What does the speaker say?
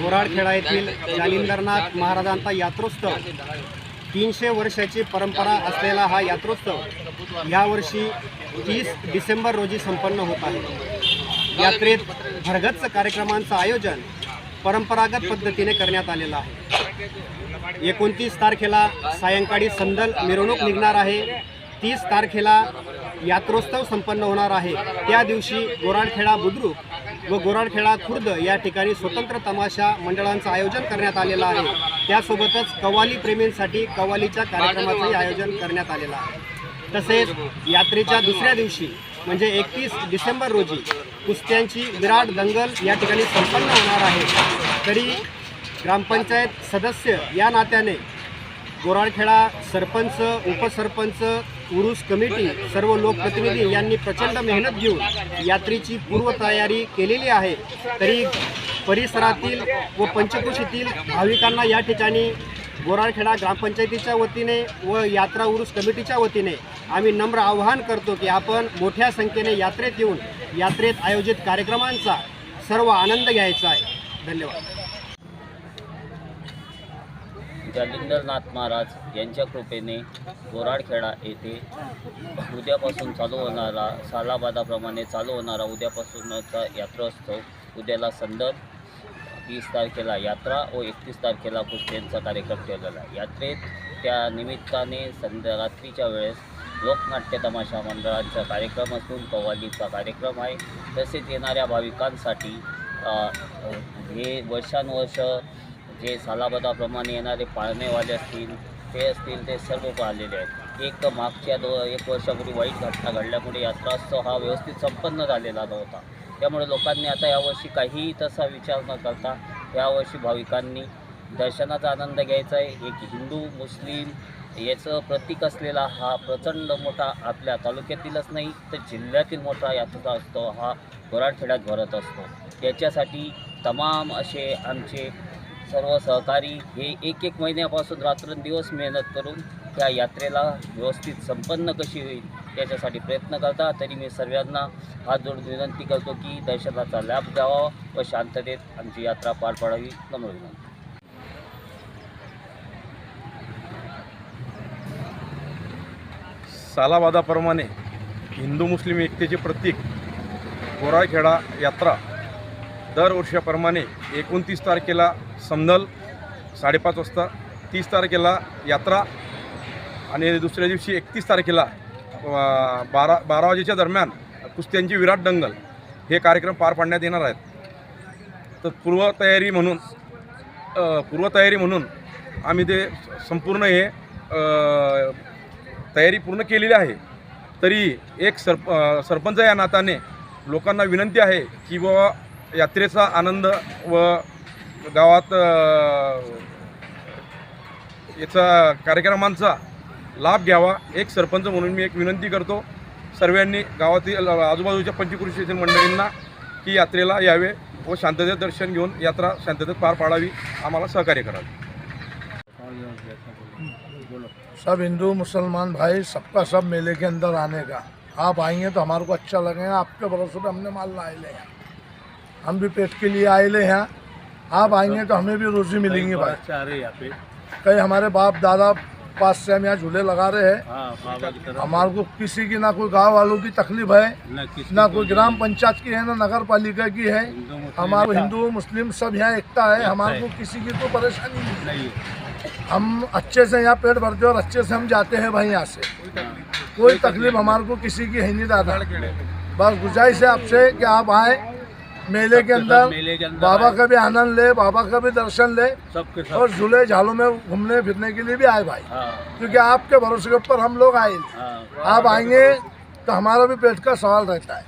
गोराडखेडा येथील जालिंदरनाथ महाराजांचा यात्रोत्सव. तीनशे वर्षाची परंपरा असलेला हा यात्रोत्सव यावर्षी तीस डिसेंबर रोजी संपन्न होत आहे. यात्रेत भरगच्च कार्यक्रमांचं आयोजन परंपरागत पद्धतीने करण्यात आलेलं आहे. एकोणतीस तारखेला सायंकाळी संदल मिरवणूक निघणार आहे. तीस तारखेला यात्रोत्सव संपन्न होणार आहे. त्या दिवशी गोराडखेडा बुद्रुक व गोराडखेडा खुर्द या ठिकाणी स्वतंत्र तमाशा मंडळांचं आयोजन करण्यात आलेलं आहे. त्यासोबतच कव्वाली प्रेमींसाठी कव्वालीच्या कार्यक्रमाचंही आयोजन करण्यात आलेलं आहे. तसेच यात्रेच्या दुसऱ्या दिवशी म्हणजे एकतीस डिसेंबर रोजी कुस्त्यांची विराट दंगल या ठिकाणी संपन्न होणार आहे. तरी ग्रामपंचायत सदस्य या नात्याने गोराळखेडा सरपंच उपसरपंच उरुस कमिटी सर्व लोकप्रतिनिधी यांनी प्रचंड मेहनत घेऊन यात्रेची पूर्वतयारी केलेली आहे. तरी परिसरातील व पंचकृषीतील भाविकांना या ठिकाणी गोराळखेडा ग्रामपंचायतीच्या वतीने व यात्रा उरुस कमिटीच्या वतीने आम्ही नम्र आवाहन करतो की आपण मोठ्या संख्येने यात्रेत येऊन यात्रेत आयोजित कार्यक्रमांचा सर्व आनंद घ्यायचा आहे. धन्यवाद. जालिंदरनाथ महाराज यांच्या कृपेने बोराडखेडा येथे उद्यापासून चालू होणारा सालाबादाप्रमाणे चालू होणारा उद्यापासूनचा यात्रोत्सव उद्याला संदर्भ तीस तारखेला यात्रा व एकतीस तारखेला कुस्त्यांचा कार्यक्रम ठेवलेला आहे. यात्रेत त्या निमित्ताने संध्या रात्रीच्या वेळेस लोकनाट्य तमाशा मंडळांचा कार्यक्रम असून कव्वालीचा कार्यक्रम आहे. तसेच येणाऱ्या भाविकांसाठी हे वर्षानुवर्ष जे सालाबदाप्रमाणे येणारे पाळणेवाले असतील ते असतील ते सर्व पाळलेले आहेत. एक मागच्या दो एक वर्षापूर्वी वाईट घटना घडल्यामुळे यात्राोत्सव हा व्यवस्थित संपन्न झालेला नव्हता. त्यामुळे लोकांनी आता यावर्षी काहीही तसा विचार न करता यावर्षी भाविकांनी दर्शनाचा आनंद घ्यायचा आहे. एक हिंदू मुस्लिम याचं प्रतीक असलेला हा प्रचंड मोठा आपल्या तालुक्यातीलच नाही तर जिल्ह्यातील मोठा यात्रा असतो हा गोराडखेड्यात भरत असतो. त्याच्यासाठी तमाम असे आमचे सर्व सहकारी हे एक एक महिन्यापासून रात्रंदिवस मेहनत करून त्या यात्रेला व्यवस्थित संपन्न कशी होईल याच्यासाठी प्रयत्न करता तरी मी सर्वांना हात जोडून विनंती करतो की दर्शनाचा लाभ द्यावा व शांततेत आमची यात्रा पार पाडावी. नम्र विनंती सालाबादाप्रमाणे हिंदू मुस्लिम एकतेचे प्रतीक गोराखेडा यात्रा दरवर्षाप्रमाणे एकोणतीस तारखेला समनल साडेपाच वाजता. तीस तारखेला यात्रा आणि दुसऱ्या दिवशी एकतीस तारखेला बारा बारा वाजेच्या दरम्यान कुस्त्यांची विराट दंगल हे कार्यक्रम पार पाडण्यात येणार आहेत. तर पूर्वतयारी म्हणून पूर्वतयारी म्हणून आम्ही ते संपूर्ण हे तयारी पूर्ण केलेली आहे. तरी एक सरप सरपंच या नात्याने लोकांना विनंती आहे की बाबा यात्रेचा आनंद व गावात याचा कार्यक्रमांचा लाभ घ्यावा एक सरपंच म्हणून मी एक विनंती करतो. सर्वांनी गावातील आजूबाजूच्या पंचकृषीतील मंडळींना की यात्रेला यावे व शांततेत दर्शन घेऊन यात्रा शांततेत पार पाडावी. आम्हाला सहकार्य करावे सब हिंदू मुसलमान भाई सबका सब मेले के अंदर आने का। आप आएंगे तो हमारे को अच्छा लगेगा। आपके भरोसे पे हमने माल लाए लेंगे हम भी पेट के लिए आए ले हैं। आप आएँगे तो हमें भी रोजी मिलेंगी भाई। कई हमारे बाप दादा पास से हम यहाँ झूले लगा रहे हैं। हमारे को किसी की ना कोई गाँव वालों की तकलीफ़ है ना कोई ग्राम पंचायत की है ना नगर पालिका की है। हमारे हिंदू मुस्लिम सब यहाँ एकता है। हमारे को किसी की कोई परेशानी नहीं है। हम अच्छे से यहाँ पेट भरते और अच्छे से हम जाते हैं भाई यहाँ से। कोई तकलीफ़ हमारे को किसी की है नहीं दादा। बस गुजारिश है आपसे कि आप आए मेले के अंदर बाबा का भी आनंद ले बाबा का भी दर्शन ले और झूले झालों में घूमने फिरने के लिए भी आए भाई। क्योंकि आपके भरोसे के ऊपर हम लोग आए। आप आएँगे तो हमारा भी पेट का सवाल रहता है।